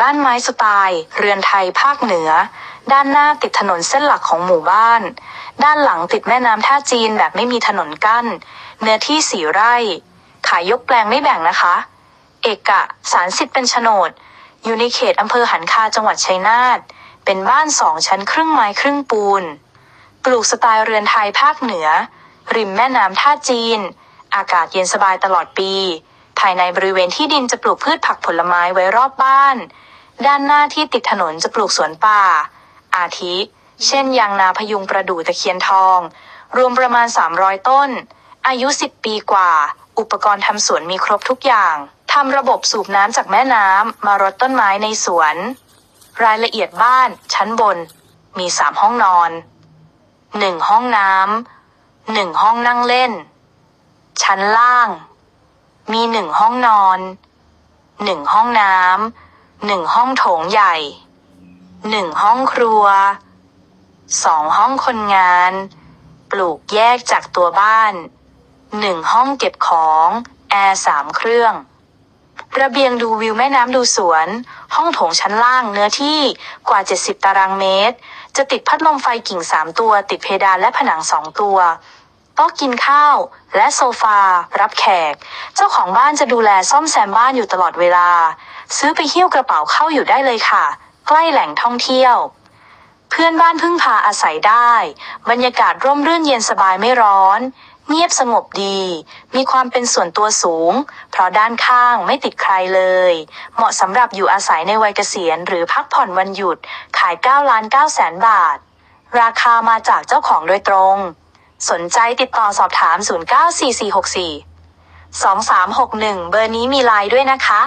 บ้านไม้สไตล์ เรือนไทยภาคเหนือ ด้านหน้าติดถนนเส้นหลักของหมู่บ้าน ด้านหลังติดแม่น้ำท่าจีนแบบไม่มีถนนกั้น เนื้อที่สี่ไร่ ขายยกแปลงไม่แบ่งนะคะ เอกะสารสิทธิ์เป็นโฉนด อยู่ในเขตอำเภอหันคาจังหวัดชัยนาท เป็นบ้านสองชั้นครึ่งไม้ครึ่งปูน ปลูกสไตล์เรือนไทยภาคเหนือ ริมแม่น้ำท่าจีน อากาศเย็นสบายตลอดปี ภายในบริเวณที่ดินจะปลูกพืชผักผลไม้ไว้รอบบ้าน ด้านหน้าที่ติดถนนจะปลูกสวนป่า อาทิ เช่น ยางนาพยุงประดู่ตะเคียนทอง รวมประมาณ 300 ต้น อายุ 10 ปีกว่า อุปกรณ์ทำสวนมีครบทุกอย่างทำระบบสูบน้ำจากแม่น้ำมารดต้นไม้ในสวน รายละเอียดบ้านชั้นบน มีสามห้องนอนหนึ่งห้องน้ำหนึ่งห้องนั่งเล่น ชั้นล่าง มีหนึ่งห้องนอน หนึ่งห้องน้ำหนึ่งห้องโถงใหญ่ หนึ่งห้องครัว สองห้องคนงาน ปลูกแยกจากตัวบ้าน หนึ่งห้องเก็บของ แอร์สามเครื่อง ระเบียงดูวิวแม่น้ำดูสวน ห้องโถงชั้นล่างเนื้อที่กว่า 70 ตารางเมตร จะติดพัดลมไฟกิ่ง3ตัว ติดเพดานและผนัง2ตัว ต๊ะกินข้าว และโซฟา รับแขก เจ้าของบ้านจะดูแลซ่อมแซมบ้านอยู่ตลอดเวลา ซื้อไปหิ้วกระเป๋าเข้าอยู่ได้เลยค่ะ ใกล้แหล่งท่องเที่ยว เพื่อนบ้านพึ่งพาอาศัยได้ บรรยากาศร่มรื่นเย็นสบายไม่ร้อน เงียบสงบดี มีความเป็นส่วนตัวสูง เพราะด้านข้างไม่ติดใครเลย เหมาะสำหรับอยู่อาศัยในวัยเกษียณ หรือพักผ่อนวันหยุด ขาย9ล้าน9แสนบาท ราคามาจากเจ้าของโดยตรง สนใจติดต่อสอบถาม 094464 2361 เบอร์นี้มีไลน์ด้วยนะคะ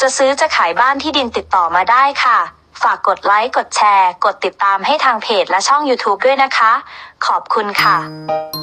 จะซื้อจะขายบ้านที่ดินติดต่อมาได้ค่ะ ฝากกดไลค์ กดแชร์ กดติดตามให้ทางเพจและช่อง YouTube ด้วยนะคะ ขอบคุณค่ะ